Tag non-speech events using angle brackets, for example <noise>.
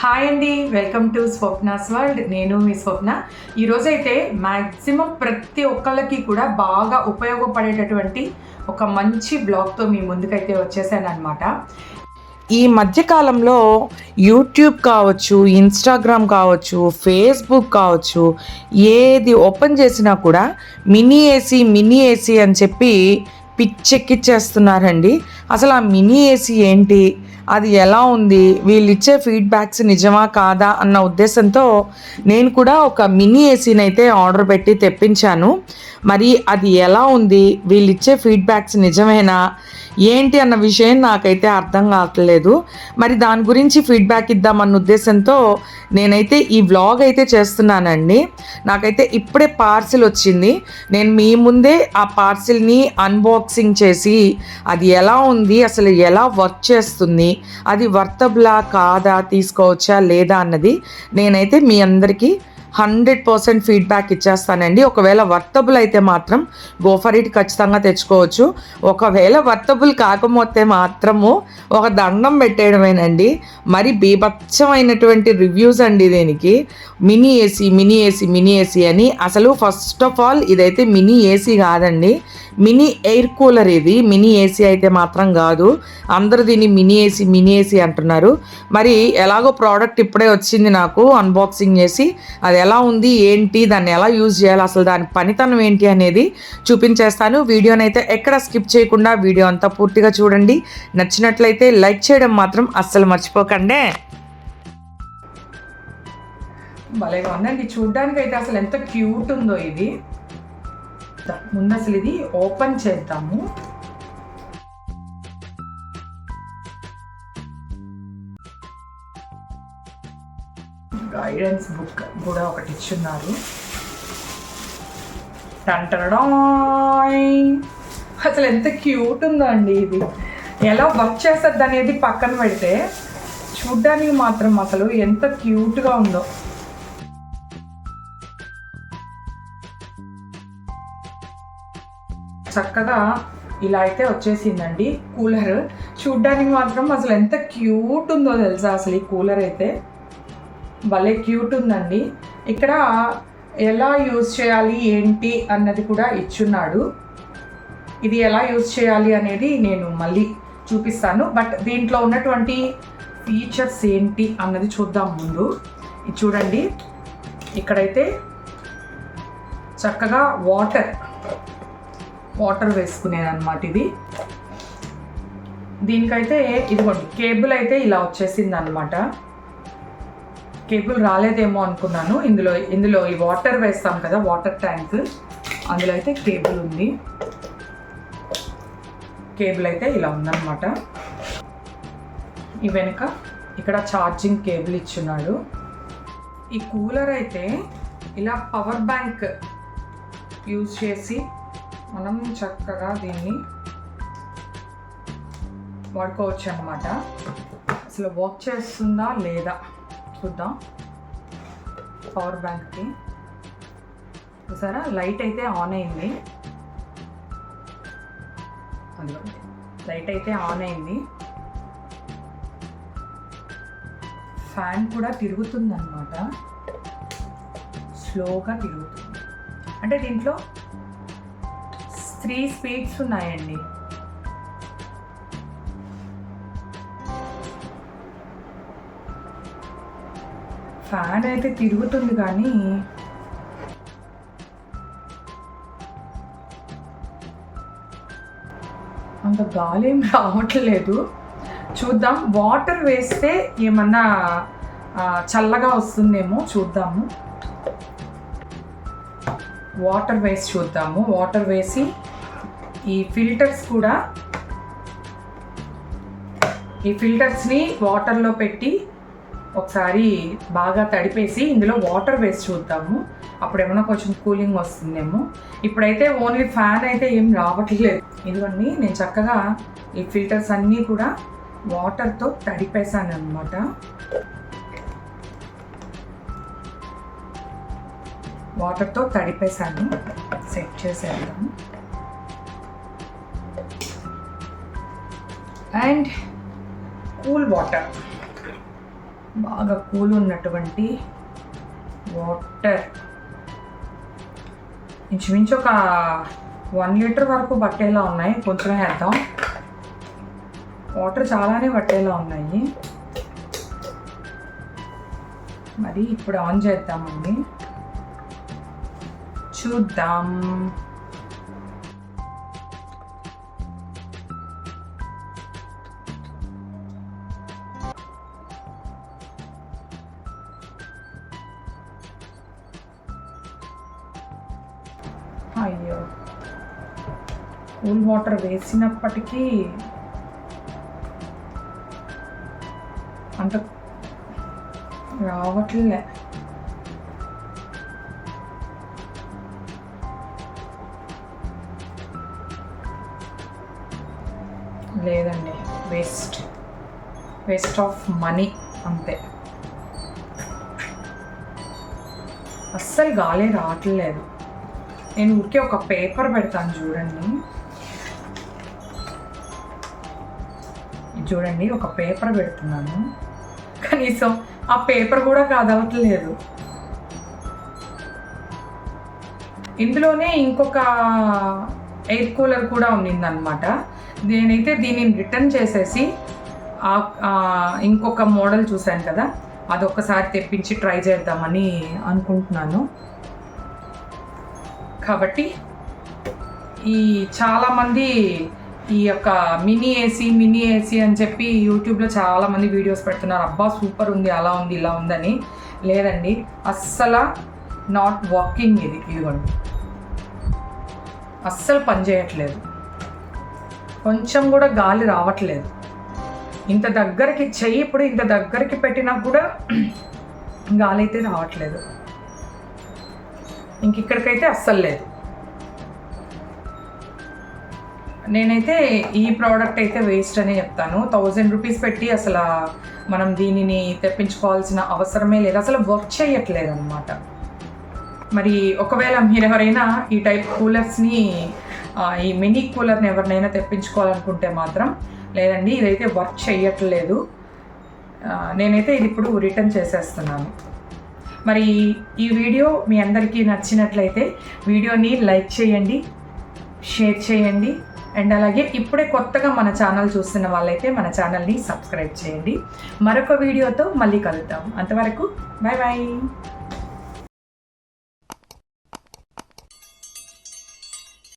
Hi అండి welcome to Swapna's world నేను మీ స్వప్న ఈరోజైతే మ్యాక్సిమం ప్రతి ఒక్కళ్ళకి కూడా బాగా ఉపయోగపడేటటువంటి ఒక మంచి బ్లాగ్తో మీ ముందుకైతే వచ్చేసాను అనమాట ఈ మధ్యకాలంలో యూట్యూబ్ కావచ్చు ఇన్స్టాగ్రామ్ కావచ్చు ఫేస్బుక్ కావచ్చు ఏది ఓపెన్ చేసినా కూడా మినీ ఏసీ మినీ ఏసీ అని చెప్పి పిచ్చెక్కిచ్చేస్తున్నారండి. అసలు ఆ మినీ ఏసీ ఏంటి? అది ఎలా ఉంది? వీళ్ళు ఇచ్చే ఫీడ్బ్యాక్స్ నిజమా కాదా అన్న ఉద్దేశంతో నేను కూడా ఒక మినీ ఏసీని అయితే ఆర్డర్ పెట్టి తెప్పించాను. మరి అది ఎలా ఉంది? వీళ్ళు ఇచ్చే ఫీడ్బ్యాక్స్ నిజమేనా? ఏంటి అన్న విషయం నాకైతే అర్థం కావట్లేదు. మరి దాని గురించి ఫీడ్బ్యాక్ ఇద్దామన్న ఉద్దేశంతో నేనైతే ఈ వ్లాగ్ అయితే చేస్తున్నానండి. నాకైతే ఇప్పుడే పార్సిల్ వచ్చింది. నేను మీ ముందే ఆ పార్సిల్ని అన్బాక్సింగ్ చేసి అది ఎలా ఉంది అసలు ఎలా వర్క్ చేస్తుంది అది వర్తబులా కాదా తీసుకోవచ్చా లేదా అన్నది నేనైతే మీ అందరికీ హండ్రెడ్ పర్సెంట్ ఫీడ్బ్యాక్ ఇచ్చేస్తానండి. ఒకవేళ వర్తబుల్ అయితే మాత్రం గోఫర్ ఇట్ ఖచ్చితంగా తెచ్చుకోవచ్చు. ఒకవేళ వర్తబుల్ కాకపోతే మాత్రము ఒక దండం పెట్టేయడమేనండి. మరి బీభత్సమైనటువంటి రివ్యూస్ అండి దీనికి. Mini AC mini AC mini AC అని. అసలు ఫస్ట్ ఆఫ్ ఆల్ ఇదైతే మినీ ఏసీ కాదండి. మినీ ఎయిర్ కూలర్ ఇది. మినీ ఏసీ అయితే మాత్రం కాదు. అందరూ దీన్ని మినీ ఏసీ మినీ ఏసీ అంటున్నారు. మరి ఎలాగో ప్రోడక్ట్ ఇప్పుడే వచ్చింది నాకు అన్బాక్సింగ్ చేసి అది ఎలా ఉంది ఏంటి దాన్ని ఎలా యూజ్ చేయాలి అసలు దాని పనితనం ఏంటి అనేది చూపించేస్తాను. వీడియోని అయితే ఎక్కడ స్కిప్ చేయకుండా వీడియో అంతా పూర్తిగా చూడండి. నచ్చినట్లయితే లైక్ చేయడం మాత్రం అస్సలు మర్చిపోకండి. భలేగా ఉందండి. చూడ్డానికి అయితే అసలు ఎంత క్యూట్ ఉందో ఇది. ముందు అసలు ఇది ఓపెన్ చేద్దాము. గైడెన్స్ బుక్ కూడా ఒకటి ఇచ్చున్నారు. అసలు ఎంత క్యూట్ ఉందో అండి ఇది. ఎలా వర్క్ చేస్తుంది అనేది పక్కన పెడితే చూడ్డానికి మాత్రం అసలు ఎంత క్యూట్గా ఉందో. చక్కగా ఇలా అయితే వచ్చేసిందండి కూలర్. చూడ్డానికి మాత్రం అసలు ఎంత క్యూట్ ఉందో తెలుసా అసలు ఈ కూలర్ అయితే. భలే క్యూట్ ఉందండి. ఇక్కడ ఎలా యూజ్ చేయాలి ఏంటి అన్నది కూడా ఇచ్చున్నాడు. ఇది ఎలా యూజ్ చేయాలి అనేది నేను మళ్ళీ చూపిస్తాను. బట్ దీంట్లో ఉన్నటువంటి ఫీచర్స్ ఏంటి అన్నది చూద్దాం ముందు. ఇది చూడండి. ఇక్కడైతే చక్కగా వాటర్ వాటర్ వేసుకునేది అనమాట ఇది. దీనికైతే ఇదిగోండి కేబుల్ అయితే ఇలా వచ్చేసింది అనమాట కేబుల్ రాలేదేమో అనుకున్నాను. ఇందులో ఇందులో ఈ వాటర్ వేస్తాం కదా వాటర్ ట్యాంక్. అందులో అయితే కేబుల్ ఉంది. కేబుల్ అయితే ఇలా ఉందన్నమాట. ఈ వెనుక ఇక్కడ ఛార్జింగ్ కేబుల్ ఇచ్చున్నాడు. ఈ కూలర్ అయితే ఇలా పవర్ బ్యాంక్ యూజ్ చేసి మనం చక్కగా దీన్ని వాడుకోవచ్చు అనమాట అసలు వర్క్ చేస్తుందా లేదా? చూద్దాం. పవర్ బ్యాంక్కి చూసారా? లైట్ అయితే ఆన్ అయింది. లైట్ అయితే ఆన్ అయింది. ఫ్యాన్ కూడా తిరుగుతుందన్నమాట. స్లోగా తిరుగుతుంది. అంటే దీంట్లో త్రీ స్పీడ్స్ ఉన్నాయండి. ఫ్యాన్ అయితే తిరుగుతుంది కానీ. అంత గాలేం రావట్లేదు. చూద్దాం వాటర్ వేస్తే ఏమన్నా చల్లగా వస్తుందేమో చూద్దాము. వాటర్ వేసి చూద్దాము. వాటర్ వేసి ఈ ఫిల్టర్స్ కూడా ఈ ఫిల్టర్స్ని వాటర్లో పెట్టి ఒకసారి బాగా తడిపేసి ఇందులో వాటర్ వేసి చూద్దాము. అప్పుడు ఏమైనా కొంచెం కూలింగ్ వస్తుందేమో. ఇప్పుడైతే ఓన్లీ ఫ్యాన్ అయితే ఏం రావట్లేదు. ఇదిగోండి నేను చక్కగా ఈ ఫిల్టర్స్ అన్నీ కూడా వాటర్తో తడిపేశాను అనమాట వాటర్తో తడిపేశాను. సెట్ చేసేద్దాం. అండ్ కూల్ వాటర్ బాగా కూల్ ఉన్నటువంటి వాటర్. ఇంచుమించు ఒక వన్ లీటర్ వరకు పట్టేలా ఉన్నాయి. కొంచెం వేద్దాం. వాటర్ చాలానే పట్టేలా ఉన్నాయి. మరి ఇప్పుడు ఆన్ చేద్దామండి. చూద్దాం. అయ్యో. కూల్ వాటర్ వేసినప్పటికీ అంత రావట్లే. లేదండి వేస్ట్ వేస్ట్ ఆఫ్ మనీ అంతే. అస్సలు గాలే రావట్లేదు. నేను ఊరికే ఒక పేపర్ పెడతాను చూడండి. చూడండి ఒక పేపర్ పెడుతున్నాను. కనీసం ఆ పేపర్ కూడా కాదవట్లేదు ఇందులోనే ఇంకొక ఎయిర్ కూలర్ కూడా ఉన్నిందనమాట నేనైతే దీనిని రిటర్న్ చేసేసి ఇంకొక మోడల్ చూశాను కదా. అదొకసారి తెప్పించి ట్రై చేద్దామని అనుకుంటున్నాను. కాబట్టి ఈ చాలామంది ఈ యొక్క మినీ ఏసీ మినీ ఏసీ అని చెప్పి యూట్యూబ్లో చాలామంది వీడియోస్ పెడుతున్నారు. అబ్బా సూపర్ ఉంది అలా ఉంది ఇలా ఉందని. లేదండి అస్సలు నాట్ వాకింగ్ ఇది. ఇదిగోండి. అస్సలు పనిచేయట్లేదు కొంచెం కూడా గాలి రావట్లేదు. ఇంత దగ్గరికి చెయ్యి ఇప్పుడు ఇంత దగ్గరికి పెట్టినా కూడా <clears throat> గాలి అయితే రావట్లేదు. ఇంక ఇక్కడికైతే అస్సలు లేదు. నేనైతే ఈ ప్రోడక్ట్ అయితే వేస్ట్ అనే చెప్తాను. థౌజండ్ రూపీస్ పెట్టి అసలు మనం దీనిని తెప్పించుకోవాల్సిన అవసరమే లేదు. అసలు వర్క్ చేయట్లేదు అనమాట మరి ఒకవేళ మీరు ఎవరైనా ఈ టైప్ కూలర్స్ని ఈ మినీ కూలర్ని ఎవరినైనా తెప్పించుకోవాలనుకుంటే మాత్రం లేదండి ఇదైతే వర్క్ చేయట్లేదు. నేనైతే ఇది ఇప్పుడు రిటర్న్ చేసేస్తున్నాను. మరి ఈ వీడియో మీ అందరికీ నచ్చినట్లయితే వీడియోని లైక్ చేయండి షేర్ చేయండి అండ్ అలాగే ఇప్పుడే కొత్తగా మన ఛానల్ చూస్తున్న వాళ్ళైతే మన ఛానల్ని సబ్స్క్రైబ్ చేయండి. మరొక వీడియోతో మళ్ళీ కలుద్దాం. అంతవరకు బాయ్ బాయ్